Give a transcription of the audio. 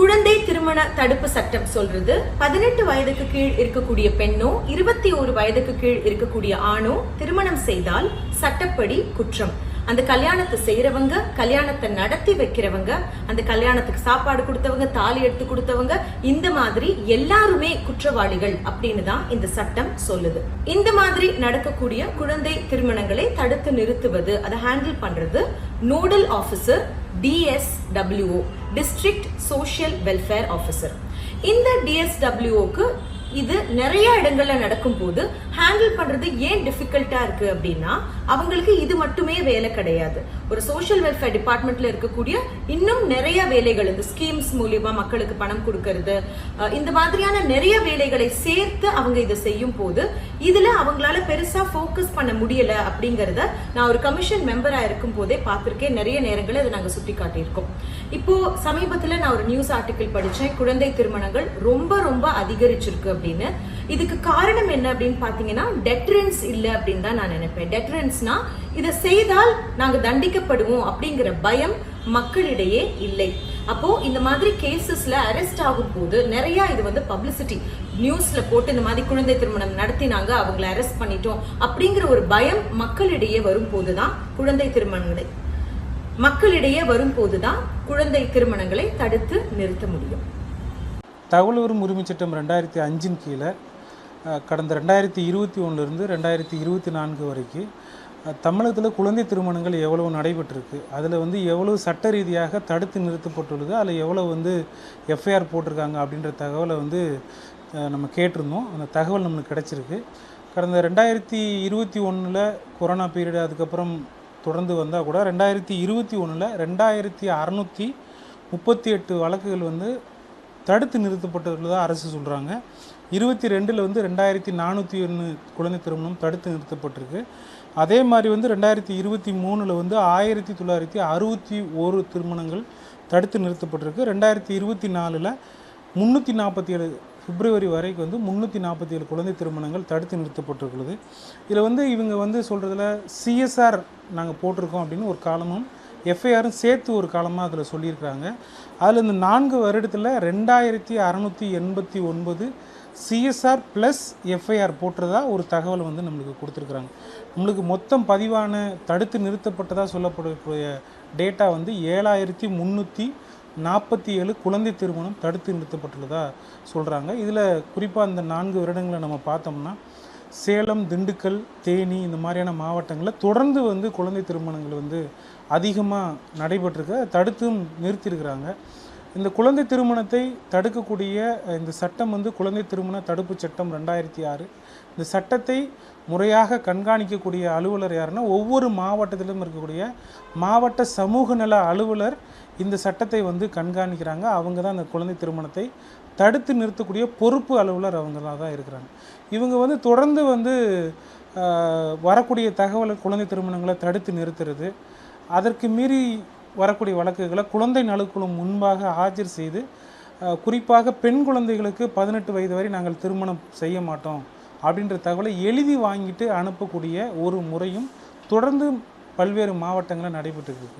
குழந்தை திருமண தடுப்பு சட்டம் சொல்றது. பதினெட்டு வயதுக்கு கீழ் இருக்கக்கூடிய பெண்ணோ இருபத்தி ஒரு வயதுக்கு கீழ் இருக்கக்கூடிய ஆணோ திருமணம் செய்தால் சட்டப்படி குற்றம். அந்த கல்யாணத்தை செய்யறவங்க கல்யாணத்தை நடத்தி வைக்கிறவங்க அந்த கல்யாணத்துக்கு சாப்பாடு கொடுத்தவங்க தாலி எடுத்து கொடுத்தவங்க இந்த மாதிரி எல்லாருமே குற்றவாளிகள் அப்படின்னு தான் இந்த சட்டம் சொல்லுது. இந்த மாதிரி நடக்கக்கூடிய குழந்தை திருமணங்களை தடுத்து நிறுத்துவது அதை ஹேண்டில் பண்றது nodal officer DSWO district social welfare officer இந்த டிஎஸ்டபிள்யூஓக்கு இது நிறைய இடங்கள்ல நடக்கும் போது ஹேண்டில் பண்றது ஏன் டிஃபிகல்ட்டா இருக்கு அப்படின்னா அவங்களுக்கு இது மட்டுமே வேலை கிடையாது. ஒரு சோஷியல் வெல்ஃபேர் டிபார்ட்மெண்ட்ல இருக்கக்கூடிய இன்னும் நிறைய வேலைகள் இந்த ஸ்கீம்ஸ் மூலியமா மக்களுக்கு பணம் கொடுக்கறது இந்த மாதிரியான நிறைய வேலைகளை சேர்த்து அவங்க இதை செய்யும் போது இதுல அவங்களால பெருசா ஃபோக்கஸ் பண்ண முடியல அப்படிங்கறத நான் ஒரு கமிஷன் மெம்பரா இருக்கும் போதே பார்த்திருக்கேன். நிறைய நேரங்களில் இதை நாங்க சுட்டி காட்டியிருக்கோம் இப்போ சமீபத்துல நான் ஒரு நியூஸ் ஆர்டிக்கிள் படிச்சேன். குழந்தை திருமணங்கள் ரொம்ப ரொம்ப அதிகரிச்சிருக்கு அப்படின்னு. இதுக்கு காரணம் என்ன அப்படின்னு பாத்தீங்கன்னா டெட்ரன்ஸ் இல்ல அப்படின்னு தான் நான் நினைப்பேன். டெட்ரன்ஸ்னா இதை செய்தால் நாங்க தண்டிக்கப்படுவோம் அப்படிங்கிற பயம் மக்களிடையே இல்லை. அப்போ இந்த மாதிரி கேசஸ்ல அரெஸ்ட் ஆகும் போது நிறைய இது வந்து பப்ளிசிட்டி நியூஸ்ல போட்டு இந்த மாதிரி குழந்தை திருமணம் நடத்தினாங்க அவங்கள அரெஸ்ட் பண்ணிட்டோம் அப்படிங்கிற ஒரு பயம் மக்களிடையே வரும் போதுதான் குழந்தை திருமணங்களை மக்களிடையே வரும் போதுதான் குழந்தை திருமணங்களை தடுத்து நிறுத்த முடியும். தகவல் வரும் உரிமை சட்டம் ரெண்டாயிரத்தி அஞ்சின் கீழே கடந்த ரெண்டாயிரத்தி இருபத்தி ஒன்றுலேருந்து ரெண்டாயிரத்தி இருபத்தி நான்கு வரைக்கும் தமிழகத்தில் குழந்தை திருமணங்கள் எவ்வளவு நடைபெற்றிருக்கு அதில் வந்து எவ்வளவு சட்ட ரீதியாக தடுத்து நிறுத்தப்பட்டுள்ளது அதில் எவ்வளோ வந்து எஃப்ஐஆர் போட்டிருக்காங்க அப்படின்ற தகவலை வந்து நம்ம கேட்டிருந்தோம். அந்த தகவல் நம்மளுக்கு கிடச்சிருக்கு. கடந்த ரெண்டாயிரத்தி இருபத்தி ஒன்றில் கொரோனா பீரியடு அதுக்கப்புறம் தொடர்ந்து வந்தால் கூட ரெண்டாயிரத்தி இருபத்தி ஒன்றில் ரெண்டாயிரத்தி அறநூற்றி முப்பத்தி எட்டு வழக்குகள் வந்து தடுத்து நிறுத்தப்பட்டுள்ளதாக அரசு சொல்கிறாங்க இருபத்தி ரெண்டில் வந்து ரெண்டாயிரத்தி நானூற்றி ஒன்று குழந்தை திருமணம் தடுத்து நிறுத்தப்பட்டிருக்கு. அதே மாதிரி வந்து ரெண்டாயிரத்தி இருபத்தி மூணில் வந்து ஆயிரத்தி தொள்ளாயிரத்தி அறுபத்தி ஒரு திருமணங்கள் தடுத்து நிறுத்தப்பட்டிருக்கு. ரெண்டாயிரத்தி இருபத்தி நாலில் முந்நூற்றி நாற்பத்தி ஏழு பிப்ரவரி வரைக்கும் வந்து முந்நூற்றி நாற்பத்தி ஏழு குழந்தை திருமணங்கள் தடுத்து நிறுத்தப்பட்டிருக்கிறது. இதில் வந்து இவங்க வந்து சொல்கிறதுல சிஎஸ்ஆர் நாங்கள் போட்டிருக்கோம் அப்படின்னு ஒரு காலமும் எஃப்ஐஆரும் சேர்த்து ஒரு காலமாக அதில் சொல்லியிருக்கிறாங்க அதில் இந்த நான்கு வருடத்தில் ரெண்டாயிரத்தி அறநூற்றி எண்பத்தி ஒன்பது சிஎஸ்ஆர் ப்ளஸ் எஃப்ஐஆர் போட்டுறதா ஒரு தகவல் வந்து நம்மளுக்கு கொடுத்துருக்குறாங்க. நம்மளுக்கு மொத்தம் பதிவான தடுத்து நிறுத்தப்பட்டதாக சொல்லப்படக்கூடிய டேட்டா வந்து ஏழாயிரத்தி முந்நூற்றி நாற்பத்தி ஏழு குழந்தை திருமணம் தடுத்து நிறுத்தப்பட்டுள்ளதாக சொல்கிறாங்க இதில் குறிப்பாக இந்த நான்கு வருடங்களை நம்ம பார்த்தோம்னா சேலம் திண்டுக்கல் தேனி இந்த மாதிரியான மாவட்டங்களில் தொடர்ந்து வந்து குழந்தை திருமணங்கள் வந்து அதிகமாக நடைபெற்றிருக்க. தடுத்தும் நிறுத்தியிருக்கிறாங்க. இந்த குழந்தை திருமணத்தை தடுக்கக்கூடிய இந்த சட்டம் வந்து குழந்தை திருமண தடுப்பு சட்டம் ரெண்டாயிரத்தி ஆறு. இந்த சட்டத்தை முறையாக கண்காணிக்கக்கூடிய அலுவலர் யாருன்னா ஒவ்வொரு மாவட்டத்திலும் இருக்கக்கூடிய மாவட்ட சமூக நல அலுவலர் இந்த சட்டத்தை வந்து கண்காணிக்கிறாங்க. அவங்க தான் அந்த குழந்தை திருமணத்தை தடுத்து நிறுத்தக்கூடிய பொறுப்பு அலுவலர் அவங்களாக தான் இருக்கிறாங்க. இவங்க வந்து தொடர்ந்து வந்து வரக்கூடிய தகவலை குழந்தை திருமணங்களை தடுத்து நிறுத்துறது. அதற்கு மீறி வரக்கூடிய வழக்குகளை குழந்தை நலக்குழு முன்பாக ஆஜர் செய்து குறிப்பாக பெண் குழந்தைகளுக்கு பதினெட்டு வயது வரை நாங்கள் திருமணம் செய்ய மாட்டோம் அப்படின்ற தகவலை எழுதி வாங்கிட்டு அனுப்பக்கூடிய ஒரு முறையும் தொடர்ந்து பல்வேறு மாவட்டங்களில் நடைபெற்று இருக்கு.